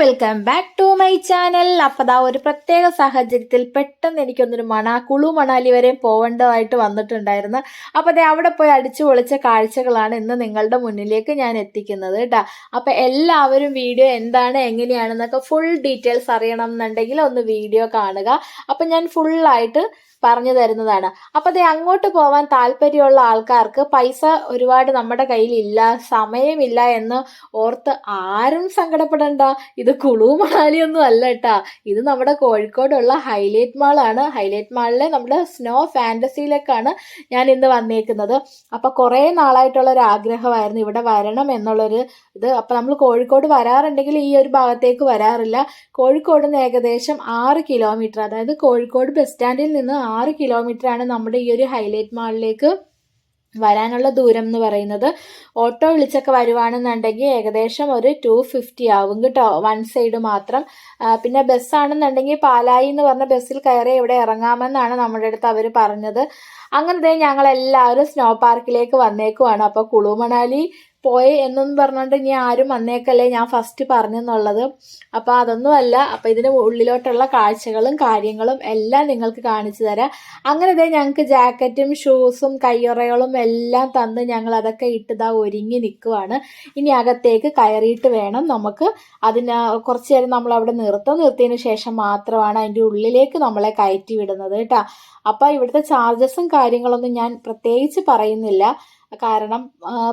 Welcome back to my channel അപ്പോൾ ദാ ഒരു പ്രത്യേക സാഹചര്യത്തിൽ പെട്ടെന്ന് എനിക്കൊന്നൊരു മണാ കുളു മണാലി വരെ പോവേണ്ടതായിട്ട് വന്നിട്ടുണ്ടായിരുന്നു. അപ്പോൾ ദേ അവിടെ പോയി അടിച്ചു പൊളിച്ച കാഴ്ചകളാണ് ഇന്ന് നിങ്ങളുടെ മുന്നിലേക്ക് ഞാൻ എത്തിക്കുന്നത് കേട്ടോ അപ്പോൾ എല്ലാവരും വീഡിയോ എന്താണ് എങ്ങനെയാണെന്നൊക്കെ ഫുൾ ഡീറ്റെയിൽസ് അറിയണം എന്നുണ്ടെങ്കിൽ ഒന്ന് വീഡിയോ കാണുക. അപ്പോൾ ഞാൻ ഫുള്ളായിട്ട് പറഞ്ഞു തരുന്നതാണ്. അപ്പോൾ ദേ അങ്ങോട്ട് പോവാൻ താല്പര്യമുള്ള ആൾക്കാർക്ക് പൈസ ഒരുപാട് നമ്മുടെ കയ്യിൽ ഇല്ല സമയമില്ല എന്ന് ഓർത്ത് ആരും സങ്കടപ്പെടണ്ട. ഇത് കുളു മണാലിയൊന്നും അല്ല കേട്ടാ. ഇത് നമ്മുടെ കോഴിക്കോടുള്ള ഹൈലൈറ്റ് മാളാണ്. ഹൈലൈറ്റ് മാളിലെ നമ്മുടെ സ്നോ ഫാന്റസിയിലേക്കാണ് ഞാൻ ഇന്ന് വന്നേക്കുന്നത്. അപ്പോൾ കുറേ നാളായിട്ടുള്ള ഒരു ആഗ്രഹമായിരുന്നു ഇവിടെ വരണം എന്നുള്ളൊരു ഇത്. അപ്പോൾ നമ്മൾ കോഴിക്കോട് വരാറുണ്ടെങ്കിൽ ഈ ഒരു ഭാഗത്തേക്ക് വരാറില്ല. കോഴിക്കോട് നിന്ന് ഏകദേശം ആറ് കിലോമീറ്റർ അതായത് കോഴിക്കോട് ബസ് സ്റ്റാൻഡിൽ നിന്ന് ആറ് കിലോമീറ്റർ ആണ് നമ്മുടെ ഈ ഒരു ഹൈലൈറ്റ് മാളിലേക്ക് വരാനുള്ള ദൂരം എന്ന് പറയുന്നത്. ഓട്ടോ വിളിച്ചൊക്കെ വരുവാണെന്നുണ്ടെങ്കിൽ ഏകദേശം ഒരു ടു ഫിഫ്റ്റി ആവും കേട്ടോ വൺ സൈഡ് മാത്രം. പിന്നെ ബസ്സാണെന്നുണ്ടെങ്കിൽ പാലായി എന്ന് പറഞ്ഞ ബസ്സിൽ കയറി ഇവിടെ ഇറങ്ങാമെന്നാണ് നമ്മുടെ അടുത്ത് അവർ പറഞ്ഞത്. അങ്ങനെ ദേ ഞങ്ങൾ എല്ലാവരും സ്നോ പാർക്കിലേക്ക് വന്നേക്കുവാണ്. അപ്പോൾ കുളു മണാലി പോയി എന്നൊന്നും പറഞ്ഞുകൊണ്ട് ഇനി ആരും വന്നേക്കല്ലേ? ഞാൻ ഫസ്റ്റ് പറഞ്ഞെന്നുള്ളത്. അപ്പോൾ അതൊന്നുമല്ല. അപ്പോൾ ഇതിന് ഉള്ളിലോട്ടുള്ള കാഴ്ചകളും കാര്യങ്ങളും എല്ലാം നിങ്ങൾക്ക് കാണിച്ചു തരാം. അങ്ങനെ ഇതേ ഞങ്ങൾക്ക് ജാക്കറ്റും ഷൂസും കയ്യുറകളും എല്ലാം തന്ന് ഞങ്ങൾ അതൊക്കെ ഇട്ടതാ ഒരുങ്ങി നിൽക്കുവാണ് ഇനി അകത്തേക്ക് കയറിയിട്ട് വേണം നമുക്ക് അതിന് കുറച്ച് നേരം നമ്മൾ അവിടെ നിർത്തം. നിർത്തിയതിന് ശേഷം മാത്രമാണ് അതിന്റെ ഉള്ളിലേക്ക് നമ്മളെ കയറ്റി വിടുന്നത് കേട്ടോ. അപ്പോൾ ഇവിടുത്തെ ചാർജസും കാര്യങ്ങളൊന്നും ഞാൻ പ്രത്യേകിച്ച് പറയുന്നില്ല. കാരണം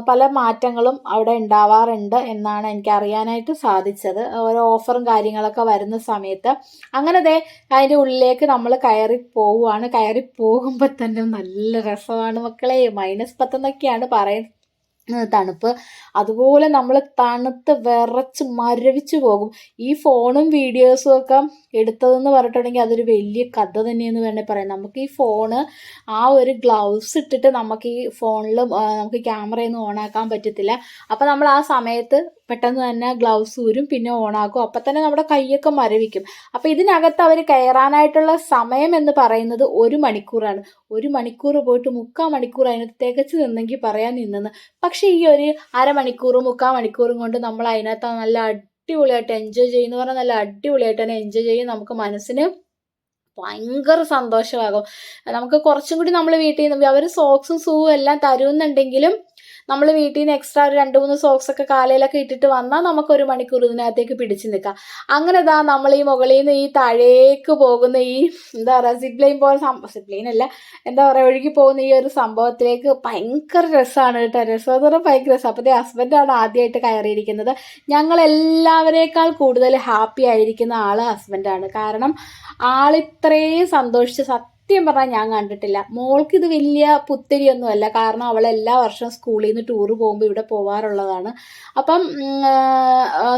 പല മാറ്റങ്ങളും അവിടെ ഉണ്ടാവാറുണ്ട് എന്നാണ് എനിക്ക് അറിയാനായിട്ട് സാധിച്ചത്. ഓരോ ഓഫറും കാര്യങ്ങളൊക്കെ വരുന്ന സമയത്ത് അങ്ങനെ ദേ അതിന്റെ ഉള്ളിലേക്ക് നമ്മൾ കയറി പോവുകയാണ് കയറി പോകുമ്പോൾ തന്നെ നല്ല രസമാണ് മക്കളെ. മൈനസ് പത്തെന്നൊക്കെയാണ് പറയുന്നത്. തണുപ്പ്. അതുപോലെ നമ്മൾ തണുത്ത് വിറച്ച് മരവിച്ചു പോകും. ഈ ഫോണും വീഡിയോസും ഒക്കെ എടുത്തതെന്ന് പറഞ്ഞിട്ടുണ്ടെങ്കിൽ അതൊരു വലിയ കഥ തന്നെയെന്ന് വേണേൽ പറയാം. നമുക്ക് ഈ ഫോണ് ആ ഒരു ഗ്ലൗസ് ഇട്ടിട്ട് നമുക്ക് ഈ ഫോണിലും നമുക്ക് ക്യാമറയൊന്നും ഓണാക്കാൻ പറ്റത്തില്ല. അപ്പം നമ്മൾ ആ സമയത്ത് പെട്ടെന്ന് തന്നെ ഗ്ലൗസ് ഊരും പിന്നെ ഓണാക്കും. അപ്പം തന്നെ നമ്മുടെ കൈയൊക്കെ മരവിക്കും. അപ്പം ഇതിനകത്ത് അവർ കയറാനായിട്ടുള്ള സമയം എന്ന് പറയുന്നത് ഒരു മണിക്കൂറാണ്. ഒരു മണിക്കൂർ പോയിട്ട് മുക്കാൽ മണിക്കൂർ അതിനകത്ത് തികച്ചു നിന്നെങ്കിൽ പറയാൻ നിന്നെന്ന്. പക്ഷേ ഈ ഒരു അരമണിക്കൂറും മുക്കാൽ മണിക്കൂറും കൊണ്ട് നമ്മൾ അതിനകത്ത് നല്ല അടിപൊളിയായിട്ട് എൻജോയ് ചെയ്യുന്ന പറഞ്ഞാൽ നല്ല അടിപൊളിയായിട്ട് തന്നെ എൻജോയ് ചെയ്യും. നമുക്ക് മനസ്സിന് ഭയങ്കര സന്തോഷമാകും. നമുക്ക് കുറച്ചും കൂടി നമ്മൾ വീട്ടിൽ നിന്ന് അവർ സോക്സും സൂവും എല്ലാം തരുമെന്നുണ്ടെങ്കിലും നമ്മൾ വീട്ടിൽ നിന്ന് എക്സ്ട്രാ ഒരു രണ്ട് മൂന്ന് സോക്സ് ഒക്കെ കാലയിലൊക്കെ ഇട്ടിട്ട് വന്നാൽ നമുക്ക് ഒരു മണിക്കൂർ ഇതിനകത്തേക്ക് പിടിച്ചു നിൽക്കാം. അങ്ങനെ ഇതാ നമ്മൾ ഈ മുകളിൽ നിന്ന് ഈ താഴേക്ക് പോകുന്ന ഈ എന്താ പറയുക സിപ്ലൈൻ ലൈൻ പോലെ സിപ്ലൈൻ അല്ല എന്താ പറയുക ഒഴുകി പോകുന്ന ഈ ഒരു സംഭവത്തിലേക്ക് ഭയങ്കര രസമാണ് കേട്ടോ. രസം എന്ന് പറഞ്ഞാൽ ഭയങ്കര രസം. അപ്പോൾ ഹസ്ബൻഡാണ് ആദ്യമായിട്ട് കയറിയിരിക്കുന്നത്. ഞങ്ങളെല്ലാവരേക്കാൾ കൂടുതൽ ഹാപ്പി ആയിരിക്കുന്ന ആൾ ഹസ്ബൻഡാണ് കാരണം ആളിത്രയും സന്തോഷിച്ച് സത്യം പറഞ്ഞാൽ ഞാൻ കണ്ടിട്ടില്ല. മോൾക്ക് ഇത് വലിയ പുത്തിരിയൊന്നുമല്ല കാരണം അവൾ എല്ലാ വർഷവും സ്കൂളിൽ നിന്ന് ടൂറ് പോകുമ്പോൾ ഇവിടെ പോവാറുള്ളതാണ്. അപ്പം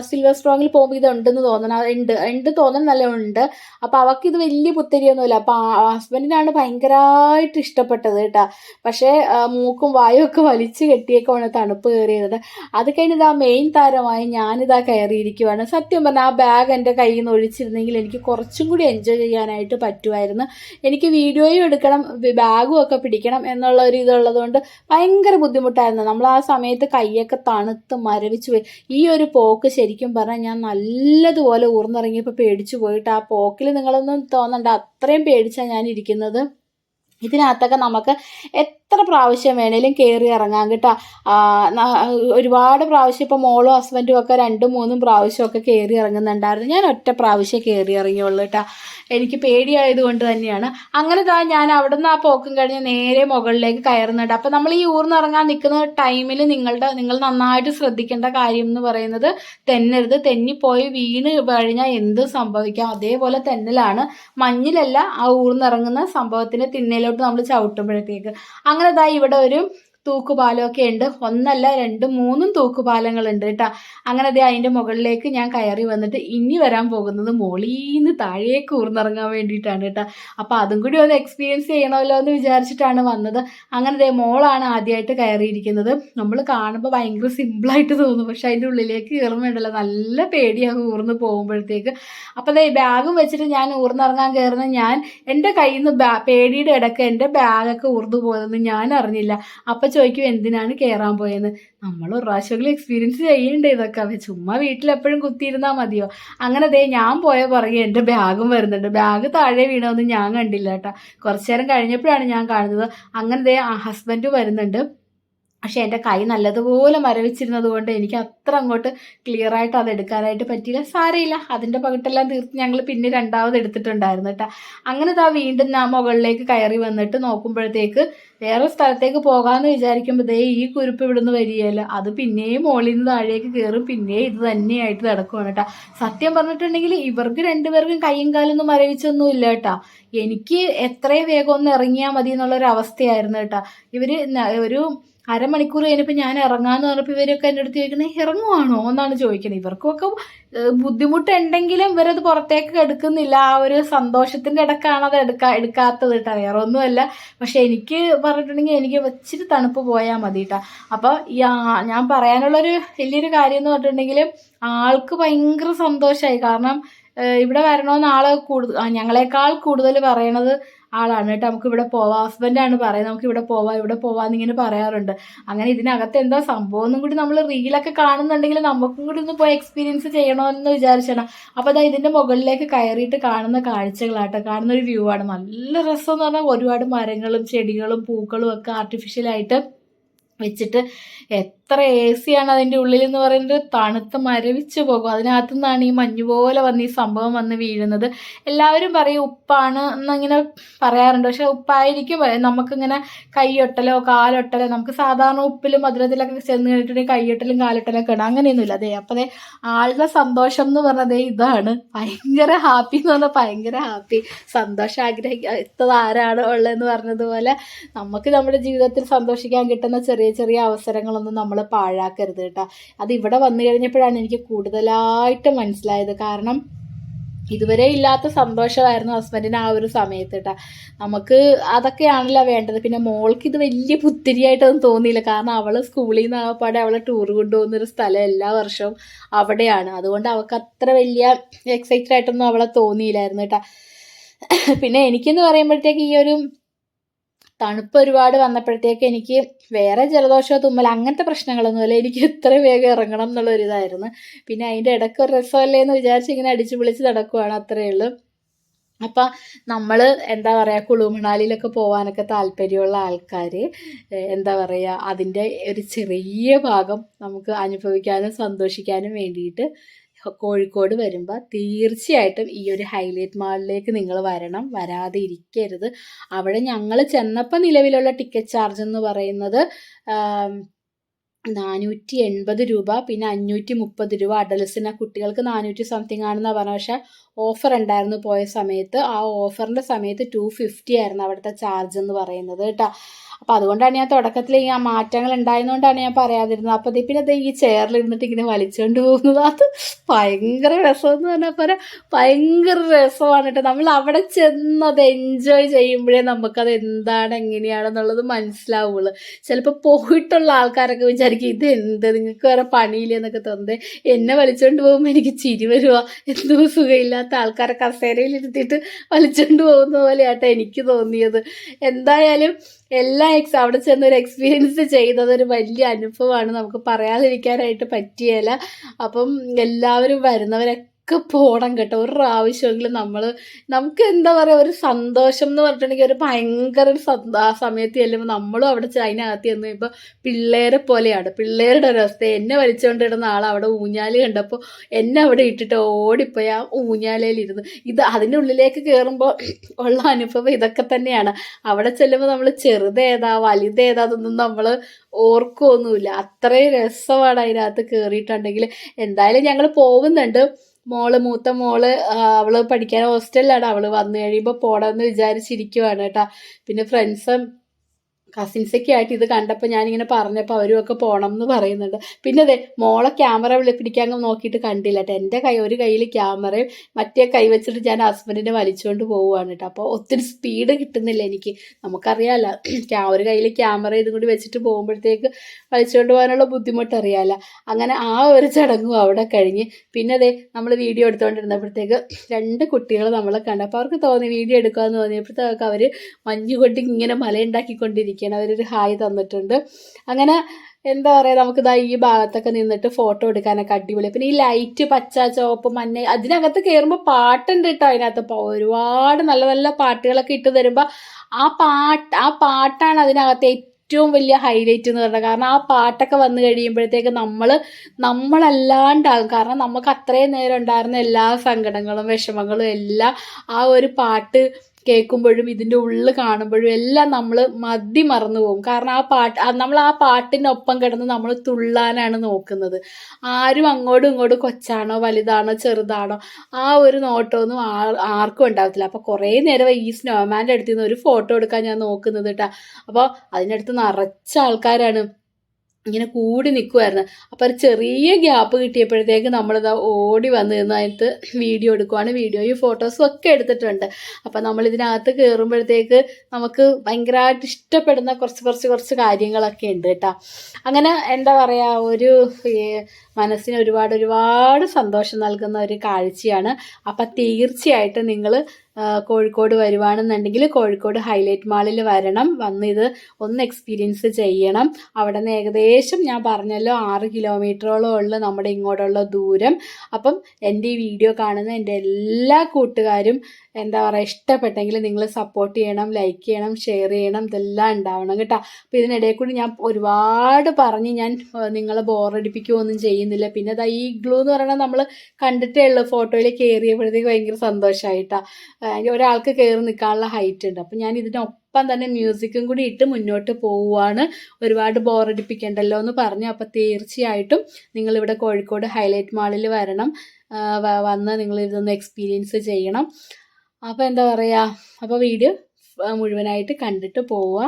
സിൽവർ സ്ട്രോങ്ങിൽ പോകുമ്പോൾ ഇത് ഉണ്ടെന്ന് തോന്നണം ഉണ്ട്. ഉണ്ട് തോന്നണം നല്ല ഉണ്ട്. അപ്പം അവൾക്ക് ഇത് വലിയ പുത്തരിയൊന്നുമില്ല. അപ്പം ഹസ്ബൻഡിനാണ് ഭയങ്കരമായിട്ട് ഇഷ്ടപ്പെട്ടത് കേട്ടോ. പക്ഷേ മൂക്കും വായും ഒക്കെ വലിച്ചു കെട്ടിയേക്കാണ് തണുപ്പ് കയറിയത്. അത് കഴിഞ്ഞിട്ട് ആ മെയിൻ താരമായി ഞാനിതാ കയറിയിരിക്കുവാണ്. സത്യം പറഞ്ഞാൽ ആ ബാഗ് എന്റെ കയ്യിൽ നിന്ന് ഒഴിച്ചിരുന്നെങ്കിൽ എനിക്ക് കുറച്ചും കൂടി എൻജോയ് ചെയ്യാനായിട്ട് പറ്റുമായിരുന്നു. എനിക്ക് വീഡിയോയും എടുക്കണം ബാഗും ഒക്കെ പിടിക്കണം എന്നുള്ള ഒരു ഇതുള്ളത് കൊണ്ട് ഭയങ്കര ബുദ്ധിമുട്ടായിരുന്നു. നമ്മൾ ആ സമയത്ത് കൈയൊക്കെ തണുത്ത് മരവിച്ച് പോയി. ഈ ഒരു പോക്ക് ശരിക്കും പറഞ്ഞാൽ ഞാൻ നല്ലതുപോലെ ഊർന്നിറങ്ങിയപ്പോൾ പേടിച്ചു പോയിട്ട് ആ പോക്കിൽ നിങ്ങളൊന്നും തോന്നണ്ട. അത്രയും പേടിച്ചാണ് ഞാൻ ഇരിക്കുന്നത് ഇതിനകത്തൊക്കെ നമുക്ക് എത്ര പ്രാവശ്യം വേണേലും കയറി ഇറങ്ങാം കേട്ടോ. ഒരുപാട് പ്രാവശ്യം ഇപ്പോൾ മോളും ഹസ്ബൻഡും ഒക്കെ രണ്ടും മൂന്നും പ്രാവശ്യമൊക്കെ കയറി ഇറങ്ങുന്നുണ്ടായിരുന്നു. ഞാൻ ഒറ്റ പ്രാവശ്യം കയറി ഇറങ്ങിയുള്ളൂ കേട്ടോ. എനിക്ക് പേടിയായതുകൊണ്ട് തന്നെയാണ്. അങ്ങനെ താ ഞാൻ അവിടെ നിന്ന് ആ പോക്കും കഴിഞ്ഞ് നേരെ മുകളിലേക്ക് കയറുന്നുണ്ട്. അപ്പോൾ നമ്മൾ ഈ ഊർന്നിറങ്ങാൻ നിൽക്കുന്ന ടൈമിൽ നിങ്ങളുടെ നിങ്ങൾ നന്നായിട്ട് ശ്രദ്ധിക്കേണ്ട കാര്യം എന്ന് പറയുന്നത് തെന്നരുത്. തെന്നിപ്പോയി വീണ് കഴിഞ്ഞാൽ എന്ത് സംഭവിക്കാം? അതേപോലെ തെന്നലാണ്. മഞ്ഞിലല്ല ആ ഊർന്നിറങ്ങുന്ന സംഭവത്തിന് തിന്നയിലോട്ട് നമ്മൾ ചവിട്ടുമ്പോഴത്തേക്ക്. അങ്ങനെ ദാ ഇവിടെ ഒരു തൂക്കുപാലമൊക്കെ ഉണ്ട്. ഒന്നല്ല രണ്ടും മൂന്നും തൂക്കുപാലങ്ങൾ ഉണ്ട് കേട്ടോ. അങ്ങനെ ദേ അതിന്റെ മുകളിലേക്ക് ഞാൻ കയറി വന്നിട്ട് ഇനി വരാൻ പോകുന്നത് മോളീന്ന് താഴേക്ക് ഊർന്നിറങ്ങാൻ വേണ്ടിയിട്ടാണ് കേട്ടോ. അപ്പോൾ അതും കൂടി ഒന്ന് എക്സ്പീരിയൻസ് ചെയ്യണമല്ലോ എന്ന് വിചാരിച്ചിട്ടാണ് വന്നത്. അങ്ങനെ ദേ മോളാണ് ആദ്യമായിട്ട് കയറിയിരിക്കുന്നത്. നമ്മൾ കാണുമ്പോൾ ഭയങ്കര സിമ്പിളായിട്ട് തോന്നും. പക്ഷെ അതിന്റെ ഉള്ളിലേക്ക് കയറുമ്പോണ്ടല്ലോ നല്ല പേടിയാകും ഊർന്ന് പോകുമ്പോഴത്തേക്ക്. അപ്പോൾ ദേ ബാഗും വെച്ചിട്ട് ഞാൻ ഊർന്നിറങ്ങാൻ കയറുന്ന ഞാൻ എന്റെ കയ്യിൽ നിന്ന് പേടിയുടെ ഇടയ്ക്ക് എന്റെ ബാഗൊക്കെ ഊർന്നു പോയതെന്ന് ഞാൻ അറിഞ്ഞില്ല. അപ്പം ചോദിക്കും എന്തിനാണ് കയറാൻ പോയെന്ന്. നമ്മൾ ഒരു എക്സ്പീരിയൻസ് ചെയ്യണ്ടേ ഇതൊക്കെ. അവ ചുമ്മാ വീട്ടിലെപ്പോഴും കുത്തിയിരുന്നാൽ മതിയോ? അങ്ങനെ ദേ ഞാൻ പോയ പുറകെ എന്റെ ബാഗും വരുന്നുണ്ട്. ബാഗ് താഴെ വീണതൊന്നും ഞാൻ കണ്ടില്ല കേട്ടോ. കുറച്ചു നേരം കഴിഞ്ഞപ്പോഴാണ് ഞാൻ കാണുന്നത്. അങ്ങനെ ദേ ഹസ്ബൻഡ് വരുന്നുണ്ട്. പക്ഷെ എന്റെ കൈ നല്ലതുപോലെ മരവിച്ചിരുന്നത് കൊണ്ട് എനിക്ക് അത്ര അങ്ങോട്ട് ക്ലിയർ ആയിട്ട് അത് എടുക്കാനായിട്ട് പറ്റിയില്ല. സാരമില്ല. അതിന്റെ പകിട്ടെല്ലാം തീർത്ത് ഞങ്ങൾ പിന്നെ രണ്ടാമത് എടുത്തിട്ടുണ്ടായിരുന്നു കേട്ടോ. അങ്ങനെ താ വീണ്ടും ഞാൻ മുകളിലേക്ക് കയറി വന്നിട്ട് നോക്കുമ്പോഴത്തേക്ക് വേറെ സ്ഥലത്തേക്ക് പോകാമെന്ന് വിചാരിക്കുമ്പോൾ ദേ ഈ കുരുപ്പ് ഇവിടുന്ന് വരികയല്ലോ. അത് പിന്നെയും മുകളിൽ നിന്ന് താഴേക്ക് കയറും പിന്നെയും ഇത് തന്നെയായിട്ട് നടക്കുവാണ് കേട്ടോ. സത്യം പറഞ്ഞിട്ടുണ്ടെങ്കിൽ ഇവർക്ക് രണ്ടുപേർക്കും കൈയും കാലൊന്നും മരവിച്ചൊന്നും ഇല്ല കേട്ടോ. എനിക്ക് എത്രയും വേഗം ഒന്ന് ഇറങ്ങിയാൽ മതി എന്നുള്ളൊരു അവസ്ഥയായിരുന്നു കേട്ടോ ഇവർ ഒരു അരമണിക്കൂർ കഴിഞ്ഞപ്പോൾ ഞാൻ ഇറങ്ങാന്ന് പറഞ്ഞപ്പോൾ ഇവരൊക്കെ എന്റെ അടുത്ത് ചോദിക്കുന്നത് ഇറങ്ങുവാണോ? എന്നാണ് ചോദിക്കുന്നത് ഇവർക്കൊക്കെ ബുദ്ധിമുട്ടുണ്ടെങ്കിലും ഇവരത് പുറത്തേക്ക് എടുക്കുന്നില്ല. ആ ഒരു സന്തോഷത്തിന്റെ ഇടക്കാണ് അത് എടുക്കാ എടുക്കാത്തത് കേട്ടോ. വേറെ ഒന്നുമല്ല. പക്ഷെ എനിക്ക് പറഞ്ഞിട്ടുണ്ടെങ്കിൽ എനിക്ക് ഇച്ചിരി തണുപ്പ് പോയാൽ മതി കേട്ടോ. അപ്പോൾ ഞാൻ പറയാനുള്ളൊരു വലിയൊരു കാര്യം എന്ന് പറഞ്ഞിട്ടുണ്ടെങ്കിൽ ആൾക്ക് ഭയങ്കര സന്തോഷമായി കാരണം ഇവിടെ വരണമെന്ന് ആൾ കൂടുതൽ ഞങ്ങളെക്കാൾ കൂടുതൽ പറയണത് ആളാണ് കേട്ടോ. നമുക്ക് ഇവിടെ പോവാം. ഹസ്ബൻഡാണ് പറയുന്നത്. നമുക്ക് ഇവിടെ പോവാം ഇവിടെ പോവാന്ന് ഇങ്ങനെ പറയാറുണ്ട്. അങ്ങനെ ഇതിനകത്ത് എന്താ സംഭവം ഒന്നും കൂടി നമ്മൾ റീലൊക്കെ കാണുന്നുണ്ടെങ്കിൽ നമുക്കും കൂടി ഒന്ന് പോയി എക്സ്പീരിയൻസ് ചെയ്യണമെന്ന് വിചാരിച്ചാണ്. അപ്പോൾ അതാ ഇതിന്റെ മുകളിലേക്ക് കയറിയിട്ട് കാണുന്ന കാഴ്ചകളാട്ടോ. കാണുന്ന ഒരു വ്യൂ ആണ്. നല്ല രസം എന്ന് പറഞ്ഞാൽ ഒരുപാട് മരങ്ങളും ചെടികളും പൂക്കളും ഒക്കെ ആർട്ടിഫിഷ്യലായിട്ട് വെച്ചിട്ട് എത്ര എ ആണ് അതിന്റെ ഉള്ളിൽ എന്ന് പറയുന്നത് തണുത്ത് മരവിച്ച് പോകും. അതിനകത്തു നിന്നാണ് ഈ മഞ്ഞു പോലെ വന്ന് ഈ സംഭവം വന്ന് വീഴുന്നത്. എല്ലാവരും പറയും ഉപ്പാണ് എന്നിങ്ങനെ പറയാറുണ്ട്. പക്ഷെ ഉപ്പായിരിക്കും നമുക്കിങ്ങനെ കൈയൊട്ടലോ കാലൊട്ടലോ നമുക്ക് സാധാരണ ഉപ്പിലും മധുരത്തിലൊക്കെ ചെന്ന് കഴിഞ്ഞിട്ടുണ്ടെങ്കിൽ കൈയൊട്ടലും കാലൊട്ടലൊക്കെ ഉണ്ട് അങ്ങനെയൊന്നുമില്ല. അതെ അപ്പോൾ അതെ ആളുടെ സന്തോഷം എന്ന് പറഞ്ഞതേ ഇതാണ്. ഭയങ്കര ഹാപ്പി എന്ന് പറഞ്ഞാൽ ഭയങ്കര ഹാപ്പി സന്തോഷം ആഗ്രഹിക്കാത്തത് ആരാണ് ഉള്ളതെന്ന് പറഞ്ഞതുപോലെ നമുക്ക് നമ്മുടെ ജീവിതത്തിൽ സന്തോഷിക്കാൻ കിട്ടുന്ന ചെറിയ ചെറിയ അവസരങ്ങളൊന്നും നമ്മൾ പാഴാക്കരുത് കേട്ടോ. അത് ഇവിടെ വന്നു കഴിഞ്ഞപ്പോഴാണ് എനിക്ക് കൂടുതലായിട്ട് മനസ്സിലായത്. കാരണം ഇതുവരെ ഇല്ലാത്ത സന്തോഷമായിരുന്നു ഹസ്ബൻഡിന് ആ ഒരു സമയത്ത് കേട്ടോ. നമുക്ക് അതൊക്കെയാണല്ലോ വേണ്ടത്. പിന്നെ മോൾക്ക് ഇത് വലിയ പുത്തിരിയായിട്ടൊന്നും തോന്നിയില്ല. കാരണം അവൾ സ്കൂളിൽ നിന്ന് ആകപ്പാടെ അവളെ ടൂർ കൊണ്ടുപോകുന്നൊരു സ്ഥലം എല്ലാ വർഷവും അവിടെയാണ്. അതുകൊണ്ട് അവൾക്ക് അത്ര വലിയ എക്സൈറ്റഡ് ആയിട്ടൊന്നും അവളെ തോന്നിയില്ലായിരുന്നു കേട്ടോ. പിന്നെ എനിക്കെന്ന് പറയുമ്പോഴത്തേക്ക് ഈ ഒരു തണുപ്പ് ഒരുപാട് വന്നപ്പോഴത്തേക്ക് എനിക്ക് വേറെ ജലദോഷമോ തുമ്മൽ അങ്ങനത്തെ പ്രശ്നങ്ങളൊന്നുമില്ല. എനിക്ക് എത്ര വേഗം ഇറങ്ങണം എന്നുള്ളൊരിതായിരുന്നു. പിന്നെ അതിന്റെ ഇടയ്ക്ക് ഒരു രസമല്ലേ എന്ന് വിചാരിച്ച് ഇങ്ങനെ അടിച്ചു പൊളിച്ച് നടക്കുവാണ് അത്രയേ ഉള്ളൂ. അപ്പം നമ്മൾ എന്താ പറയുക കുളു മണാലിയിലൊക്കെ പോകാനൊക്കെ താല്പര്യമുള്ള ആൾക്കാർ എന്താ പറയുക അതിന്റെ ഒരു ചെറിയ ഭാഗം നമുക്ക് അനുഭവിക്കാനും സന്തോഷിക്കാനും വേണ്ടിയിട്ട് കോഴിക്കോട് വരുമ്പോൾ തീർച്ചയായിട്ടും ഈ ഒരു ഹൈലൈറ്റ് മാളിലേക്ക് നിങ്ങൾ വരണം. വരാതെ ഇരിക്കരുത്. അവിടെ ഞങ്ങൾ ചെന്നപ്പോൾ നിലവിലുള്ള ടിക്കറ്റ് ചാർജ് എന്ന് പറയുന്നത് നാനൂറ്റി എൺപത് രൂപ പിന്നെ അഞ്ഞൂറ്റി മുപ്പത് രൂപ. അഡൽസിന് കുട്ടികൾക്ക് നാനൂറ്റി സംതിങ് ആണെന്നാണ് പറഞ്ഞത്. പക്ഷേ ഓഫർ ഉണ്ടായിരുന്നു പോയ സമയത്ത്. ആ ഓഫറിന്റെ സമയത്ത് ടു ഫിഫ്റ്റി ആയിരുന്നു അവിടുത്തെ ചാർജ് എന്ന് പറയുന്നത് കേട്ടോ. അപ്പോൾ അതുകൊണ്ടാണ് ഞാൻ തുടക്കത്തിൽ ഈ ആ മാറ്റങ്ങൾ ഉണ്ടായതുകൊണ്ടാണ് ഞാൻ പറയാതിരുന്നത്. അപ്പോൾ പിന്നെ ദേ ഈ ചെയറിൽ ഇരുന്നിട്ട് ഇങ്ങനെ വലിച്ചുകൊണ്ട് പോകുന്നത്. അത് ഭയങ്കര രസമെന്ന് പറഞ്ഞാൽ പറയാം ഭയങ്കര രസമാണ് കേട്ടോ. നമ്മൾ അവിടെ ചെന്ന് അത് എൻജോയ് ചെയ്യുമ്പോഴേ നമുക്കത് എന്താണ് എങ്ങനെയാണെന്നുള്ളത് മനസ്സിലാവുള്ളൂ. ചിലപ്പോൾ പോയിട്ടുള്ള ആൾക്കാരൊക്കെ വിചാരിക്കും ഇത് എന്ത്? നിങ്ങൾക്ക് വേറെ പണിയില്ല എന്നൊക്കെ തോന്നുന്നത് എന്നെ വലിച്ചുകൊണ്ട് പോകുമ്പോൾ എനിക്ക് ചിരി വരുക എന്തോ സുഖമില്ലാത്ത ആൾക്കാരെ കസേരയിൽ ഇരുത്തിയിട്ട് വലിച്ചുകൊണ്ട് പോകുന്ന പോലെയാട്ടോ എനിക്ക് തോന്നിയത്. എന്തായാലും എല്ലാ എക്സ് അവിടെ ചെന്ന് ഒരു എക്സ്പീരിയൻസ് ചെയ്തത് ഒരു വലിയ അനുഭവമാണ്. നമുക്ക് പറയാതിരിക്കാനായിട്ട് പറ്റിയല്ല അപ്പം എല്ലാവരും വരുന്നവരൊക്കെ പോകണം കേട്ടോ. ഒരു പ്രാവശ്യമെങ്കിലും നമ്മൾ നമുക്ക് എന്താ പറയുക ഒരു സന്തോഷം എന്ന് പറഞ്ഞിട്ടുണ്ടെങ്കിൽ ഒരു ഭയങ്കര സന്ത- ആ സമയത്ത് ചെല്ലുമ്പോൾ നമ്മളും അവിടെ അതിനകത്ത് ചെന്ന് കഴിയുമ്പോൾ പിള്ളേരെ പോലെയാണ്. പിള്ളേരുടെ ഒരു അവസ്ഥ എന്നെ വലിച്ചുകൊണ്ടിടുന്ന ആൾ അവിടെ ഊഞ്ഞാലി കണ്ടപ്പോൾ എന്നെ അവിടെ ഇട്ടിട്ട് ഓടിപ്പോയി ആ ഊഞ്ഞാലയിലിരുന്ന് ഇത് അതിന്റെ ഉള്ളിലേക്ക് കയറുമ്പോൾ ഉള്ള അനുഭവം ഇതൊക്കെ തന്നെയാണ്. അവിടെ ചെല്ലുമ്പോൾ നമ്മൾ ചെറുതേതാ വലുതേതാതൊന്നും നമ്മൾ ഓർക്കൊന്നുമില്ല. അത്രയും രസമാണ് അതിനകത്ത് കയറിയിട്ടുണ്ടെങ്കിൽ എന്തായാലും ഞങ്ങൾ പോകുന്നുണ്ട്. മോൾ മൂത്ത മോൾ അവൾ പഠിക്കാൻ ഹോസ്റ്റലിലാണ് അവൾ വന്നു കഴിയുമ്പോൾ പോണമെന്ന് വിചാരിച്ചിരിക്കുവാണ് കേട്ടാ. പിന്നെ ഫ്രണ്ട്സും കസിൻസൊക്കെ ആയിട്ട് ഇത് കണ്ടപ്പോൾ ഞാനിങ്ങനെ പറഞ്ഞപ്പോൾ അവരും ഒക്കെ പോകണം എന്ന് പറയുന്നുണ്ട്. പിന്നെ അതെ മോളെ ക്യാമറ പിടിക്കാൻ നോക്കിയിട്ട് കണ്ടില്ല കേട്ടോ എന്റെ കൈ ഒരു കയ്യിൽ ക്യാമറയും മറ്റേ കൈ വെച്ചിട്ട് ഞാൻ ഹസ്ബൻഡിനെ വലിച്ചുകൊണ്ട് പോവുകയാണ് കേട്ടോ അപ്പോൾ ഒത്തിരി സ്പീഡ് കിട്ടുന്നില്ല എനിക്ക്. നമുക്കറിയാമല്ലോ ഒരു കയ്യിൽ ക്യാമറ ഇതും കൂടി വെച്ചിട്ട് പോകുമ്പോഴത്തേക്ക് വലിച്ചുകൊണ്ട് പോകാനുള്ള ബുദ്ധിമുട്ട് അറിയാമല്ലോ അങ്ങനെ ആ ഒരു ചടങ്ങും അവിടെ കഴിഞ്ഞ്. പിന്നെ അതെ നമ്മൾ വീഡിയോ എടുത്തുകൊണ്ടിരുന്നപ്പോഴത്തേക്ക് രണ്ട് കുട്ടികൾ നമ്മളെ കണ്ടു. അപ്പോൾ അവർക്ക് തോന്നി വീഡിയോ എടുക്കാമെന്ന് തോന്നിയപ്പോഴത്തേക്ക് അവർ മഞ്ഞ് ഇങ്ങനെ മലയുണ്ടാക്കിക്കൊണ്ടിരിക്കുകയാണ് ഇരിക്കുകയാണ് അവരൊരു ഹായ് തന്നിട്ടുണ്ട്. അങ്ങനെ എന്താ പറയുക നമുക്ക് ഇതാ ഈ ഭാഗത്തൊക്കെ നിന്നിട്ട് ഫോട്ടോ എടുക്കാനൊക്കെ അടിപൊളി. പിന്നെ ഈ ലൈറ്റ് പച്ച ചുവപ്പ് മഞ്ഞ അതിനകത്ത് കയറുമ്പോൾ പാട്ടുണ്ട് കേട്ടോ അതിനകത്ത്. ഒരുപാട് നല്ല നല്ല പാട്ടുകളൊക്കെ ഇട്ട് തരുമ്പോൾ ആ പാട്ട് ആ പാട്ടാണ് അതിനകത്ത് ഏറ്റവും വലിയ ഹൈലൈറ്റ് എന്ന് പറയുന്നത് കാരണം ആ പാട്ടൊക്കെ വന്നു കഴിയുമ്പോഴത്തേക്ക് നമ്മൾ നമ്മളല്ലാണ്ടാകും. കാരണം നമുക്ക് അത്രയും നേരം ഉണ്ടായിരുന്ന എല്ലാ സങ്കടങ്ങളും വിഷമങ്ങളും എല്ലാം ആ ഒരു പാട്ട് കേൾക്കുമ്പോഴും ഇതിന്റെ ഉള്ളിൽ കാണുമ്പോഴും എല്ലാം നമ്മൾ മതി മറന്നു പോകും. കാരണം ആ പാട്ട് നമ്മൾ ആ പാട്ടിനൊപ്പം കിടന്ന് നമ്മൾ തുള്ളാനാണ് നോക്കുന്നത്. ആരും അങ്ങോട്ടും ഇങ്ങോട്ടും കൊച്ചാണോ വലുതാണോ ചെറുതാണോ ആ ഒരു നോട്ടമൊന്നും ആർക്കും ഉണ്ടാകത്തില്ല അപ്പോൾ കുറേ നേരം ഈ സ്നോമാന്റെ അടുത്ത് നിന്ന് ഒരു ഫോട്ടോ എടുക്കാൻ ഞാൻ നോക്കുന്നത് കേട്ടോ അപ്പോൾ അതിനടുത്ത് നിറച്ച ആൾക്കാരാണ്. ഇങ്ങനെ കൂടി നിൽക്കുമായിരുന്നു അപ്പോൾ ഒരു ചെറിയ ഗ്യാപ്പ് കിട്ടിയപ്പോഴത്തേക്ക് നമ്മളിതാ ഓടി വന്ന് നിന്ന് അതിനകത്ത് വീഡിയോ എടുക്കുവാണ്. വീഡിയോയും ഫോട്ടോസും ഒക്കെ എടുത്തിട്ടുണ്ട്. അപ്പോൾ നമ്മൾ ഇതിനകത്ത് കയറുമ്പോഴത്തേക്ക് നമുക്ക് ഭയങ്കരമായിട്ട് ഇഷ്ടപ്പെടുന്ന കുറച്ച് കുറച്ച് കുറച്ച് കാര്യങ്ങളൊക്കെ ഉണ്ട് കേട്ടോ. അങ്ങനെ എന്താ പറയുക ഒരു മനസ്സിന് ഒരുപാട് ഒരുപാട് സന്തോഷം നൽകുന്ന ഒരു കാഴ്ചയാണ്. അപ്പം തീർച്ചയായിട്ടും നിങ്ങൾ കോഴിക്കോട് വരുവാണെന്നുണ്ടെങ്കിൽ കോഴിക്കോട് ഹൈലൈറ്റ് മാളിൽ വരണം. വന്ന് ഇത് ഒന്ന് എക്സ്പീരിയൻസ് ചെയ്യണം. അവിടെ നിന്ന് ഏകദേശം ഞാൻ പറഞ്ഞല്ലോ ആറ് കിലോമീറ്ററോളം ഉള്ള നമ്മുടെ ഇങ്ങോട്ടുള്ള ദൂരം. അപ്പം എന്റെ ഈ വീഡിയോ കാണുന്ന എന്റെ എല്ലാ കൂട്ടുകാരും എന്താ പറയുക ഇഷ്ടപ്പെട്ടെങ്കിൽ നിങ്ങൾ സപ്പോർട്ട് ചെയ്യണം ലൈക്ക് ചെയ്യണം ഷെയർ ചെയ്യണം ഇതെല്ലാം ഉണ്ടാവണം കേട്ടോ. അപ്പോൾ ഇതിനിടയിൽ കൂടി ഞാൻ ഒരുപാട് പറഞ്ഞ് ഞാൻ നിങ്ങളെ ബോറടിപ്പിക്കുകയൊന്നും ചെയ്യുന്നില്ല. പിന്നെ ദാ ഈ ഗ്ലൂ എന്ന് പറയുന്നത് നമ്മൾ കണ്ടിട്ടേ ഉള്ളൂ ഫോട്ടോയിൽ കയറിയപ്പോഴത്തേക്ക് ഭയങ്കര സന്തോഷമായിട്ടാണ് ഒരാൾക്ക് കയറി നിൽക്കാനുള്ള ഹൈറ്റ് ഉണ്ട്. അപ്പം ഞാൻ ഇതിനൊപ്പം തന്നെ മ്യൂസിക്കും കൂടി ഇട്ട് മുന്നോട്ട് പോവുകയാണ് ഒരുപാട് ബോറടിപ്പിക്കണ്ടല്ലോ എന്ന് പറഞ്ഞു. അപ്പം തീർച്ചയായിട്ടും നിങ്ങളിവിടെ കോഴിക്കോട് ഹൈലൈറ്റ് മാളിൽ വരണം. വന്ന് നിങ്ങൾ ഇതൊന്ന് എക്സ്പീരിയൻസ് ചെയ്യണം. അപ്പോൾ എന്താ പറയുക അപ്പോൾ വീഡിയോ മുഴുവനായിട്ട് കണ്ടിട്ട് പോവുക.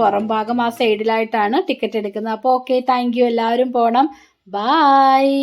പുറം ഭാഗം ആ സൈഡിലായിട്ടാണ് ടിക്കറ്റ് എടുക്കുന്നത്. അപ്പോൾ ഓക്കെ താങ്ക് എല്ലാവരും പോകണം ബായ്